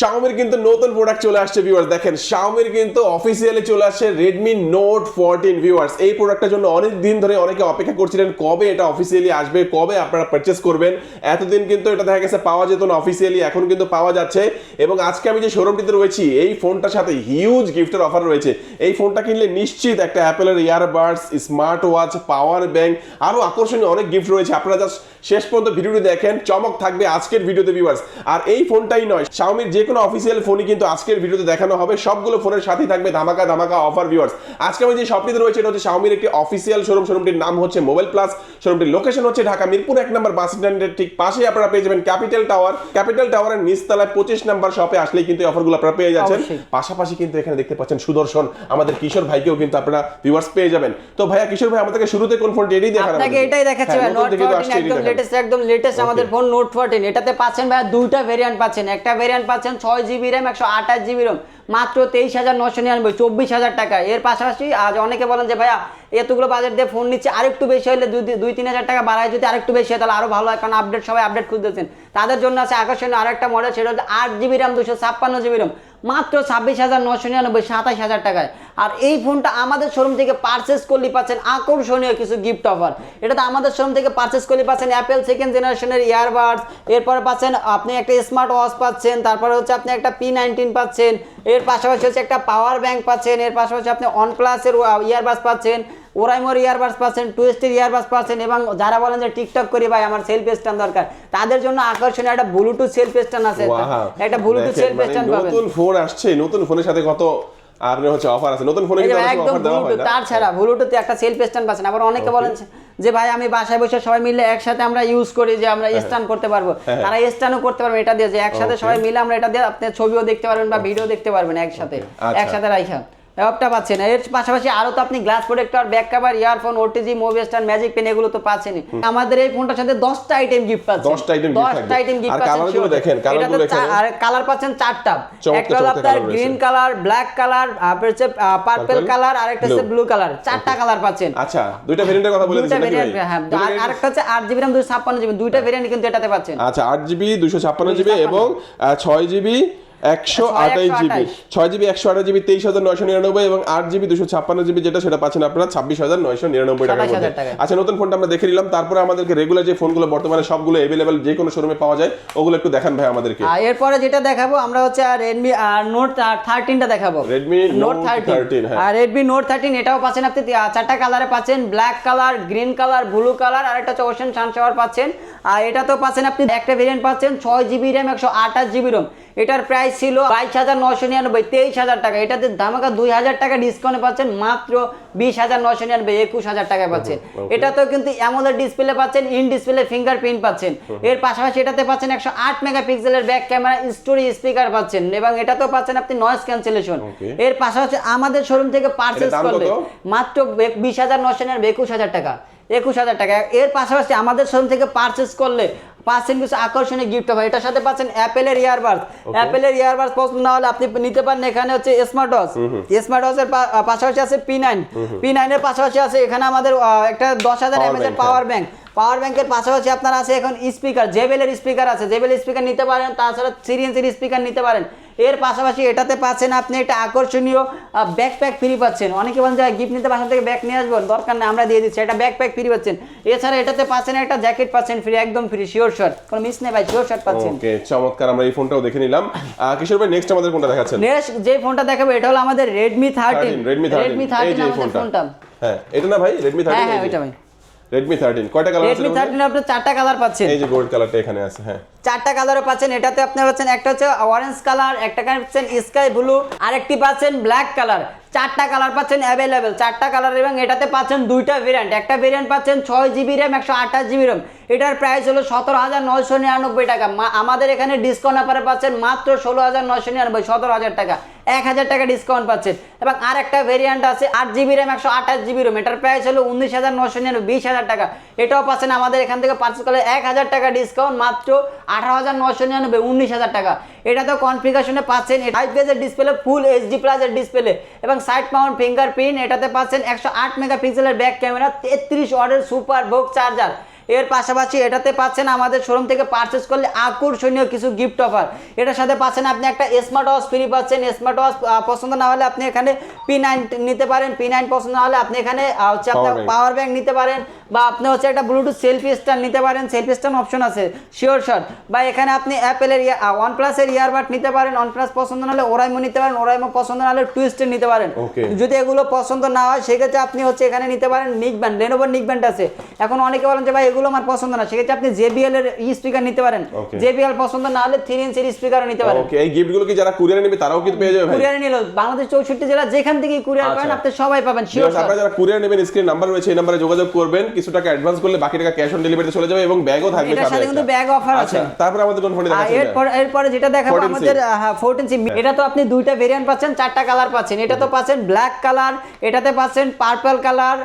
Xiaomi কিন্তু নতুন product চলে আসছে ভিউয়ার্স দেখেন শাওমির কিন্তু অফিসিয়ালি চলে আসছে Redmi Note 14 ভিউয়ার্স এই প্রোডাক্টটার জন্য অনেক দিন ধরে অনেকে অপেক্ষা করছিলেন, কবে এটা অফিসিয়ালি আসবে, কবে আপনারা পারচেস করবেন। এতদিন কিন্তু এটা দেখা গেছে পাওয়া যেত না অফিসিয়ালি এখন কিন্তু পাওয়া যাচ্ছে। এবং আজকে আমি যে শোরুমটিতে রয়েছি, এই ফোনটার সাথে হিউজ গিফটের অফার রয়েছে। এই ফোনটা কিনলে নিশ্চিত একটা অ্যাপেলের earbuds smart watch power bank আরও আকর্ষণীয় অনেক গিফট রয়েছে। আপনারা জাস্ট শেষ পর্যন্ত ভিডিওটি দেখেন, চমক থাকবে আজকের ভিডিওতে ভিউয়ার্স আর এই ফোনটাই নয় শাওমির যে কোনো অফিসিয়াল ফোনই কিন্তু আজকের ভিডিওতে দেখানো হবে। সবগুলো ফোনের সাথেই থাকবে ধামাকা ধামাকা অফার ভিউয়ার্স আজকে আমি যে শপটিতে রয়েছে এটা হচ্ছে Xiaomi একটি অফিসিয়াল শোরুম শোরুমটির নাম হচ্ছে মোবাইল প্লাস শোরুমটির লোকেশন হচ্ছে ঢাকা মিরপুর এক নম্বর বাস স্ট্যান্ডের ঠিক পাশেই আপনারা পেয়ে যাবেন ক্যাপিটাল টাওয়ার ক্যাপিটাল টাওয়ারের নিচতলায় পঁচিশ নাম্বার শপে আসলেই কিন্তু এই অফারগুলো আপনারা পেয়ে যাচ্ছেন। পাশাপাশি কিন্তু এখানে দেখতে পাচ্ছেন সুদর্শন আমাদের কিশোর ভাইকেও কিন্তু আপনারা ভিউয়ার্স পেয়ে যাবেন। তো ভাইয়া কিশোর ভাই আমাদেরকে শুরুতে কোন ফোনটি এটাই দেখানো আপনাকে এটাই দেখাচ্ছে ভাই নোট 14 একদম লেটেস্ট একদম লেটেস্ট আমাদের ফোন নোট 14 এটাতে পাচ্ছেন ভাই দুইটা ভেরিয়েন্ট পাচ্ছেন। একটা ভেরিয়েন্ট পাচ্ছেন 6 জিবি র্যাম 128 জিবি র্যাম, মাত্র তেইশ হাজার নশো নিরানব্বই, চব্বিশ হাজার টাকা। এর পাশাপাশি, আজ অনেকে বলেন যে, ভাইয়া, এতগুলো বাজেট দিয়ে ফোন নিচ্ছে, আরেকটু বেশি হলে দুই দুই, তিন হাজার টাকা বাড়ায়, যদি আরেকটু বেশি হয়, তাহলে আরও ভালো হয়। কারণ আপডেট সবাই আপডেট খুঁজতেছেন। তাদের জন্য আছে আকর্ষণীয় আরেকটা মডেল সেটা হচ্ছে আট জিবি র্যাম, দুশো ছাপ্পান্ন জিবি রোম মাত্র ছাব্বিশ হাজার নশো নিরানব্বই, সাতাশ হাজার টাকায়। আর এই ফোনটা আমাদের শোরুম থেকে পারচেস করলে পাচ্ছেন আকর্ষণীয় কিছু গিফট অফার এটা তো আমাদের শোরুম থেকে পারচেস করলে পাচ্ছেন অ্যাপেল সেকেন্ড জেনারেশনের ইয়ারবাডস এরপরে পাচ্ছেন আপনি একটা স্মার্ট ওয়াচ পাচ্ছেন, তারপরে হচ্ছে আপনি একটা পি নাইনটিন পাচ্ছেন, এর পাশাপাশি হচ্ছে একটা পাওয়ার ব্যাংক পাচ্ছেন, এর পাশাপাশি আপনি অন প্লাসের ইয়ারবাডস পাচ্ছেন। ওরাইমোর ইয়ারবাস পাচ্ছেন টুয়েস্টের ইয়ারবাডস পাচ্ছেন এবং যারা বলেন যে টিকটক করি ভাই আমার সেলফ স্ট্যান্ড দরকার তাদের জন্য আকর্ষণীয় একটা ব্লুটুথ সেলফ স্ট্যান্ড আছে। একটা ব্লুটুথ সেলফ স্ট্যান্ড পাবেন। নতুন ফোন আসছে নতুন ফোনের সাথে কত আপনার হচ্ছে অফার আছে। নতুন ফোনে কিন্তু একদম হয় ব্লুটুথ তার ছাড়া ব্লুটুথে একটা সেলফ স্ট্যান্ড পাচ্ছেন। আবার অনেকে বলেন যে ভাই আমি বাসায় বসে সবাই মিলে একসাথে আমরা ইউজ করি যে আমরা স্ট্যান্ড করতে পারব। হ্যাঁ। তারা স্ট্যান্ডও করতে পারবে এটা দিয়ে যে একসাথে সবাই মিলে আমরা এটা দিয়ে আপনি ছবিও দেখতে পারবেন বা ভিডিও দেখতে পারবেন একসাথে। আচ্ছা। একসাথে রাইখা। অপটা পাচ্ছেন। এর পাশাপাশি আরও তো আপনি glass protector back cover earphone OTG movie stand magic pen এগুলো তো পাচ্ছেনই আমাদের এই ফোনটার সাথে 10টা আইটেম গিফট পাচ্ছেন। 10টা item gift 10টা আইটেম গিফট পাচ্ছেন colour গুলো দেখেন, colour এটাতে গুলো চা- এখানে। আর কালার পাচ্ছেন চারটা। একটা হলো আপনার গ্রিন কালার ব্ল্যাক কালার তারপর হচ্ছে পার্পল কালার আর একটা হচ্ছে ব্লু কালার চারটা কালার পাচ্ছেন। আচ্ছা দুইটা ভেরিয়েন্টের কথা বলে ভেরিয়েন্ট হ্যাঁ আর একটা হচ্ছে আট জিবি র্যাম দুশো ছাপ্পান্ন জিবি দুইটা ভেরিয়েন্ট কিন্তু এটাতে পাচ্ছেন। আচ্ছা আট জিবি দুশো ছাপ্পান্ন জিবি এবং আহ, ছয় জিবি একশো আঠাশ জিবি। ছয় জিবি একশো আঠাশ জিবি তেইশ হাজার নয়শো নিরানব্বই এবং আট জিবি দুশো ছাপ্পান্ন জিবি যেটা সেটা পাচ্ছেন আপনারা ছাব্বিশ হাজার নয়শো নিরানব্বই টাকার মধ্যে। আচ্ছা নতুন ফোনটা আমরা দেখে নিলাম। তারপরে আমাদেরকে রেগুলার যে ফোনগুলো বর্তমানে সবগুলো অ্যাভেলেবেল যে কোনো শোরুমে পাওয়া যায় ওগুলো একটু দেখান ভাই আমাদেরকে। এরপরে যেটা দেখাবো আমরা হচ্ছে রেডমি নোট থার্টিনটা দেখাবো। Redmi note thirteen 13। আর রেডমি নোট থার্টিন এটাও পাচ্ছেন আপনি। চারটা কালারে পাচ্ছেন। Black colour green colour blue colour আর একটা হচ্ছে ওশন সানশাওয়ার পাচ্ছেন। আর এটা তো পাচ্ছেন আপনি একটা ভেরিয়েন্ট পাচ্ছেন ছয় জিবি র্যাম একশো আঠাশ জিবি রোম এটার প্রাইস ছিল বাইশ হাজার নশো নিরানব্বই তেইশ হাজার টাকা। এটাতে ধামাকা দুই হাজার টাকা ডিসকাউন্টে পাচ্ছেন মাত্র বিশ হাজার নশো নিরানব্বই একুশ হাজার টাকায় পাচ্ছেন। okay. এটাতেও কিন্তু অ্যামোলেড ডিসপ্লে পাচ্ছেন ইন ডিসপ্লে ফিঙ্গারপ্রিন্ট পাচ্ছেন। এর পাশাপাশি এটাতে পাচ্ছেন একশো আট মেগাপিক্সেলের ব্যাক ক্যামেরা স্টোরি স্পিকার পাচ্ছেন। এবং এটাতেও পাচ্ছেন আপনি নয়েজ ক্যান্সেলেশন এর পাশাপাশি আমাদের শোরুম থেকে পারচেস করলে মাত্র বিশ হাজার নশো নিরানব্বই একুশ হাজার টাকা। একুশ হাজার টাকা। এর পাশাপাশি আমাদের শোরুম থেকে পারচেস করলে পাচ্ছেন কিছু আকর্ষণীয় গিফট হবে এটার সাথে পাচ্ছেন অ্যাপেলের ইয়ারবাডস অ্যাপেলের ইয়ারবাডস পছন্দ না হলে আপনি নিতে পারেন। এখানে হচ্ছে স্মার্ট ওয়াচ স্মার্ট ওয়াচের পাশাপাশি আছে পি নাইন পি নাইনের পাশাপাশি আছে এখানে আমাদের একটা দশ হাজার Power এমএচ এর পাওয়ার ব্যাংক পাওয়ার ব্যাংকের পাশাপাশি আপনার আছে এখন স্পিকার জেবেলের স্পিকার আছে। জেবেল স্পিকার নিতে পারেন। তাছাড়া সিরিয়েন্সের স্পিকার নিতে পারেন। এর পাশাপাশি এটাতে পাচ্ছেন আপনি একটা আকর্ষণীয় ব্যাকপ্যাক ফ্রি পাচ্ছেন। অনেকে বলেন যে গিফট নিতে বাসা থেকে ব্যাগ নিয়ে আসবেন? দরকার নেই আমরা দিয়ে দিচ্ছি। এটা ব্যাকপ্যাক ফ্রি পাচ্ছেন। এছাড়া এটাতে পাচ্ছেন একটা জ্যাকেট পাচ্ছেন ফ্রি একদম ফ্রি শিওর শার্ট কোনো মিস নেই ভাই শিওর শার্ট পাচ্ছেন। ওকে চমৎকার আমরা এই ফোনটাও দেখে নিলাম। কিশোর ভাই নেক্সট আমাদের কোনটা দেখাচ্ছেন। নেক্সট যে ফোনটা দেখাবো এটা হলো আমাদের Redmi thirteen Redmi Redmi thirteen এই থার্টিন যে আমাদের ফোনটা। হ্যাঁ এটা না ভাই রেডমি হ্যাঁ থার্টিন হ্যাঁ ওইটা ভাই। রেডমি থার্টিন কয়টা কালার আছে মধ্যে? থার্টিন আপনার চারটা কালার পাচ্ছেন। এই যে গোল্ড কালারটা এখানে আছে হ্যাঁ। চারটা কালারও পাচ্ছেন এটাতে আপনি পাচ্ছেন একটা হচ্ছে অরেঞ্জ কালার একটা পাচ্ছেন স্কাই ব্লু আর একটি পাচ্ছেন ব্ল্যাক কালার চারটা কালার পাচ্ছেন অ্যাভেলেবেল চারটা কালার এবং এটাতে পাচ্ছেন দুইটা ভেরিয়েন্ট একটা ভেরিয়েন্ট পাচ্ছেন ছয় জিবি র্যাম একশো আঠাশ জিবি র্যাম এটার প্রাইস হলো সতেরো হাজার নয়শো নিরানব্বই টাকা। আমাদের এখানে ডিসকাউন্ট অফারে পাচ্ছেন মাত্র ষোলো হাজার নয়শো নিরানব্বই, সতেরো হাজার টাকা। এক হাজার টাকা ডিসকাউন্ট পাচ্ছেন। এবং আর একটা ভেরিয়েন্ট আছে আট জিবি র্যাম একশো আঠাশ জিবি র্যাম এটার প্রাইস হলো উনিশ হাজার নশো নিরানব্বই, বিশ হাজার টাকা। এটাও পাচ্ছেন আমাদের এখান থেকে পার্চেস করলে এক হাজার টাকা ডিসকাউন্ট মাত্র আঠারো হাজার নশো নিরানব্বই, উনিশ হাজার টাকা। এটা তো কনফিগারেশনে পাচ্ছেন। ফাইভ পেজের ডিসপ্লে ফুল এইচডি প্লাসের ডিসপ্লে এবং সাইড মাউন্ট ফিঙ্গারপ্রিন্ট এটাতে পাচ্ছেন একশো আট মেগাপিক্সেলের ব্যাক ক্যামেরা তেত্রিশ ওয়ার্ডের সুপার ভোগ চার্জার এর পাশাপাশি এটাতে পাচ্ছেন আমাদের শোরুম থেকে পারচেস করলে আকর্ষণীয় কিছু গিফট অফার এটার সাথে পাচ্ছেন আপনি একটা স্মার্ট ওয়াচ ফ্রি পাচ্ছেন। স্মার্ট ওয়াচ পছন্দ না হলে আপনি এখানে পি নাইন নিতে পারেন। পি নাইন পছন্দ না হলে আপনি এখানে হচ্ছে আপনার পাওয়ার ব্যাংক নিতে পারেন বা আপনি হচ্ছে একটা ব্লুটুথ সেলফি স্ট্যান্ড নিতে পারেন। সেলফি স্ট্যান্ড অপশন আছে শিওর শট বা এখানে আপনি অ্যাপেলের ওয়ান প্লাসের ইয়ারবাড নিতে পারেন। ওয়ান প্লাস পছন্দ না হলে ওরাইমো নিতে পারেন। ওরাইমো পছন্দ না হলে টুইস্টের নিতে পারেন। যদি এগুলো পছন্দ না হয় সেক্ষেত্রে আপনি হচ্ছে এখানে নিতে পারেন নিক ব্যান্ড লেনোভোর নিক ব্যান্ড আছে। এখন অনেকে বলেন যে ভাই এগুলো আমার পছন্দ না। সেক্ষেত্রে আপনি জেবিএল এর স্পিকার নিতে পারেন। জেবিএল পছন্দ না হলে থ্রি ইঞ্চের স্পিকারও নিতে পারেন। ওকে এই গিফটগুলো কি যারা কুরিয়ারে নেবে তারাও কিন্তু পেয়ে যাবে ভাই? কুরিয়ারে নিল। বাংলাদেশ চৌষট্টি জেলা যেখান থেকে কুরিয়ার আচ্ছা। করেন আপনি সবাই পাবেন শিওর আপনারা যারা কুরিয়ার নেবেন স্ক্রিন নাম্বার রয়েছে এই নাম্বারে যোগাযোগ করবেন। কিছু টাকা অ্যাডভান্স করলে বাকি টাকা ক্যাশ অন ডেলিভারিতে চলে যাবে এবং ব্যাগও থাকবে এটার সাথে কিন্তু ব্যাগ অফার আছে আচ্ছা তারপরে আমাদের কোন ফোনে দেখাচ্ছেন এরপর এরপরে যেটা দেখাবো 14C আমাদের ফোরটিন সি এটা তো আপনি দুইটা ভেরিয়েন্ট পাচ্ছেন চারটা কালার পাচ্ছেন। এটা তো পাচ্ছেন ব্ল্যাক কালার এটাতে পাচ্ছেন পার্পল কালার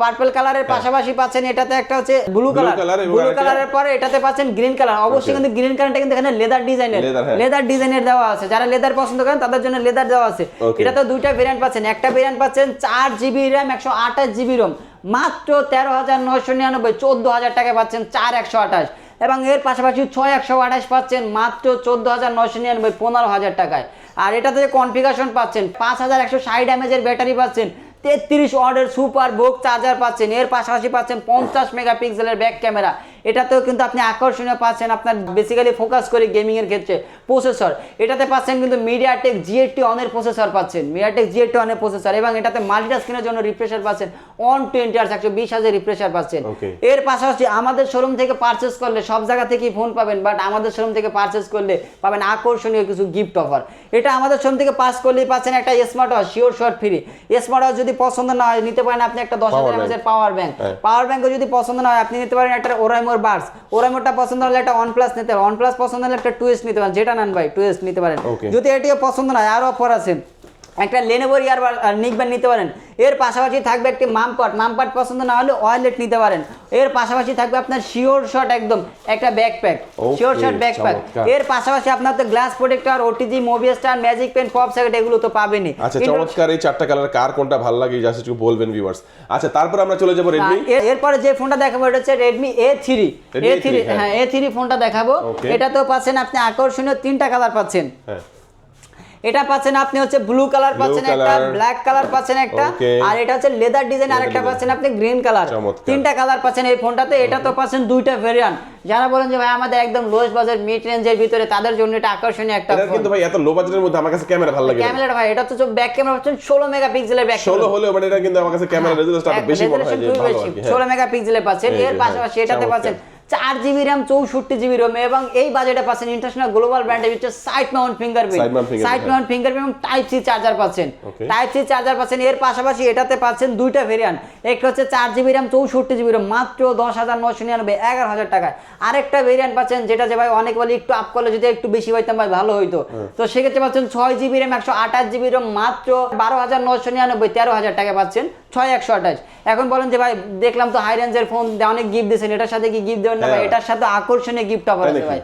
পার্পল কালারের পাশাপাশি পাচ্ছেন এটাতে একটা হচ্ছে ব্লু হ্যাঁ। কালার ব্লু কালারের পরে এটাতে পাচ্ছেন গ্রিন কালার অবশ্যই. কিন্তু গ্রিন কালারটা কিন্তু এখানে লেদার ডিজাইনের হ্যাঁ। লেদার ডিজাইনের দেওয়া আছে। যারা লেদার পছন্দ করেন তাদের জন্য লেদার দেওয়া আছে। Okay. এটা তো দুইটা ভেরিয়েন্ট পাচ্ছেন। একটা ভেরিয়েন্ট পাচ্ছেন চার জিবি র্যাম একশো আঠাশ জিবি রোম মাত্র তেরো হাজার নয়শো নিরানব্বই চোদ্দ হাজার টাকা পাচ্ছেন চার একশো আঠাশ। এবং এর পাশাপাশি ছয় একশো আঠাশ পাচ্ছেন মাত্র চোদ্দ হাজার নয়শো নিরানব্বই পনেরো হাজার টাকায়। আর এটাতে যে কনফিগারেশন পাচ্ছেন পাঁচ হাজার একশো ষাট এমএজের ব্যাটারি পাচ্ছেন। তেত্রিশ ওয়ার্ডের সুপার বুক চার্জার পাচ্ছেন এর পাশাপাশি পাচ্ছেন পঞ্চাশ মেগাপিক্সেলের ব্যাক ক্যামেরা এটাতেও কিন্তু আপনি আকর্ষণীয় পাচ্ছেন আপনার বেসিক্যালি ফোকাস করে গেমিং এর ক্ষেত্রে। প্রসেসর এটাতে পাচ্ছেন কিন্তু মিডিয়াটেক জিএটি অনের প্রসেসর পাচ্ছেন। মিডিয়াটেক জিএটি অনের প্রসেসর এবং এটাতে মাল্টিটাস্কিনের জন্য রিফ্রেশার পাচ্ছেন। অন টোয়েন্টি আর্স একশো বিশ হাজার রিফ্রেশার পাচ্ছেন। এর পাশাপাশি আমাদের শোরুম থেকে পারচেস করলে সব জায়গা থেকেই ফোন পাবেন বাট আমাদের শোরুম থেকে পারচেস করলে পাবেন আকর্ষণীয় কিছু গিফট অফার এটা আমাদের শোরুম থেকে পাস করলেই পাচ্ছেন একটা smart watch sure shot free smart watch যদি পছন্দ না হয় নিতে পারেন আপনি একটা দশ হাজার পাওয়ার ব্যাংক। পাওয়ার ব্যাংকও যদি পছন্দ না হয় আপনি নিতে পারেন একটা ওরাইমোর বার্স মোটা পছন্দ হলে একটা ওয়ান প্লাস নিতে পারেন ওয়ান প্লাস পছন্দ হলে একটা টুয়েস্ট নিতে পারেন। যেটা নেন ভাই টুয়েস্ট নিতে পারেন। যদি এটিও পছন্দ নয় আরও আরও অফার আছে। একটা লেনোভোর ইয়ার নিকবেন নিতে পারেন। এর পাশাপাশি থাকবে একটি মামপাট মামপাট পছন্দ না হলে ওয়ালেট নিতে পারেন। এর পাশাপাশি থাকবে আপনার শিওর শট একদম একটা ব্যাকপ্যাক শিওর শট ব্যাকপ্যাক এর পাশাপাশি আপনার তো গ্লাস প্রোটেক্টর ওটিজি মোবি স্টার ম্যাজিক পেন পপ সকেট এগুলো তো পাবেনই। আচ্ছা চমৎকার এই চারটা কালার কার কোনটা ভালো লাগে জাস্ট একটু বলবেন ভিউয়ার্স আচ্ছা তারপর আমরা চলে যাব রেডমি এর- এরপরে যে ফোনটা দেখাবো এটা হচ্ছে Redmi A three Redmi A A3 three হ্যাঁ। হ্যাঁ এ থ্রি ফোনটা দেখাবো। এটা তো পাচ্ছেন আপনি আকর্ষণীয় তিনটা কালার পাচ্ছেন। হ্যাঁ। এটা পাচ্ছেন আপনি হচ্ছে ব্লু কালার পাচ্ছেন একটা। ব্ল্যাক কালার পাচ্ছেন একটা আর এটা হচ্ছে লেদার ডিজাইন আর একটা পাচ্ছেন আপনি গ্রিন কালার তিনটা কালার পাচ্ছেন এই ফোনটাতে এটা তো পাচ্ছেন দুইটা ভেরিয়েন্ট যারা বলেন যে ভাই আমাদের একদম লোয়েস্ট বাজেট মিড রেঞ্জের ভিতরে তাদের জন্য এটা আকর্ষণীয় একটা ফোন কিন্তু ভাই এত লো বাজেটের মধ্যে আমার কাছে ক্যামেরা ভালো লাগে ক্যামেরাটা ভাই এটা তো ব্যাক ক্যামেরা পাচ্ছেন ষোলো মেগাপিক্সেলের ব্যাক ষোলো হলেও মানে এটা কিন্তু আমার কাছে ক্যামেরা রেজুলেশন বেশি মনে হয় যে ভালো আর কি। হ্যাঁ। পাচ্ছেন। এর হ্যাঁ, পাশাপাশি এটাতে পাচ্ছেন চার জিবি র্যাম চৌষট্টি জিবি রোম এবং এই বাজেটে পাচ্ছেন ইন্টারন্যাশনাল গ্লোবাল ব্র্যান্ডের হচ্ছে সাইড মাউন্ট ফিঙ্গারপ্রিন্ট হ্যাঁ। মাউন্ট ফিঙ্গারপ্রিন্ট এবং টাইপ সি চার্জার পাচ্ছেন। টাইপ সি চার্জার পাচ্ছেন এর পাশাপাশি এটাতে পাচ্ছেন দুইটা ভেরিয়েন্ট একটা হচ্ছে চার জিবি র্যাম চৌষট্টি জিবি রোম মাত্র দশ হাজার নশো নিরানব্বই এগারো হাজার টাকায়। আরেকটা ভেরিয়েন্ট পাচ্ছেন যেটা যে ভাই অনেক বলে একটু আপ করলে যদি একটু বেশি পাইতাম ভাই ভালো হইতো। হ্যাঁ। তো সেক্ষেত্রে পাচ্ছেন ছয় জিবি র্যাম একশো আঠাশ জিবি রোম মাত্র বারো হাজার নশো নিরানব্বই তেরো হাজার টাকা পাচ্ছেন ছয় একশো আঠাশ। এখন বলেন যে ভাই দেখলাম তো হাই রেঞ্জের ফোন অনেক গিফট দিয়েছেন এটার সাথে কি গিফট দেবেন না ভাই হ্যাঁ। এটার সাথে আকর্ষণীয় গিফট অফার আছে ভাই।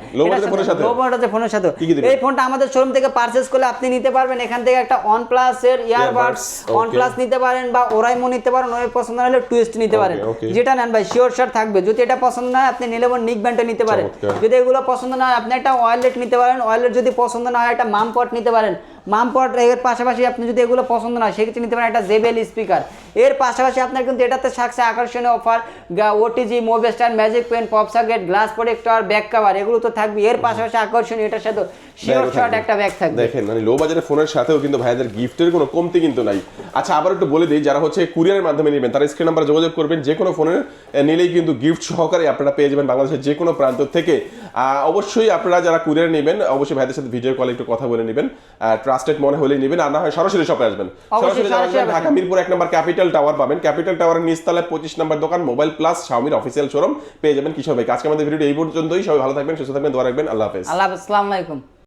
ফোনের সাথে? এই ফোনটা আমাদের শোরুম থেকে পারচেজ করলে আপনি নিতে পারবেন। এখান থেকে একটা ওয়ান প্লাস এর ইয়ারবাডস ওয়ান প্লাস নিতে পারেন বা ওরাইমো নিতে পারেন। ওই পছন্দ না হলে টুইস্ট নিতে পারেন। যেটা নেন ভাই শিওর শট থাকবে। যদি এটা পছন্দ না হয় আপনি নিক ব্যান্ডটা নিতে পারেন। যদি এগুলো পছন্দ না হয় আপনি একটা ওয়ালেট নিতে পারেন। ওয়ালেট যদি পছন্দ না হয় একটা মাম পট নিতে পারেন। মাম পট এর পাশাপাশি আপনি যদি এগুলো পছন্দ না হয় সেক্ষেত্রে নিতে পারেন একটা জেবেল স্পিকার এর পাশাপাশি আপনার কিন্তু এটাতে থাকছে আকর্ষণীয় offer OTG মোবেস্টার magic pen pop socket glass protector back cover এগুলো তো থাকবে এর পাশাপাশি আকর্ষণীয় এটার সাথে শিওর শট একটা ব্যাগ থাকবে। দেখেন মানে লো বাজারের ফোনের সাথেও কিন্তু ভাইদের গিফটের কোনো কমতি কিন্তু নাই। আচ্ছা আবার একটু বলে দিই যারা হচ্ছে কুরিয়ারের মাধ্যমে নেবেন তারা স্ক্রিন নাম্বারে যোগাযোগ করবেন। যে কোনো ফোনের নিলেই কিন্তু গিফট সহকারে আপনারা পেয়ে যাবেন বাংলাদেশের যে কোনো প্রান্ত থেকে। অবশ্যই আপনারা যারা কুরিয়ার নেবেন অবশ্যই ভাইদের সাথে ভিডিও কলে একটু কথা বলে নেবেন। ট্রাস্টেড মনে হলেই নেবেন আর না হয় সরাসরি শপে আসবেন। সরাসরি। ঢাকা মিরপুর এক নম্বর ক্যাপিটাল টাওয়ার পাবেন। ক্যাপিটাল টাওয়ারের নিচতলায় পঁচিশ নম্বর দোকান মোবাইল প্লাস শাওমির অফিসিয়াল শোরুম পেয়ে যাবেন কিশোর ভাই আজকে আমাদের ভিডিও এই পর্যন্তই। সবাই ভালো থাকবেন সুস্থ থাকবেন দোয়া রাখবেন। আল্লাহ হাফেজ। আল্লাহ হাফেজ, আলাইকুম।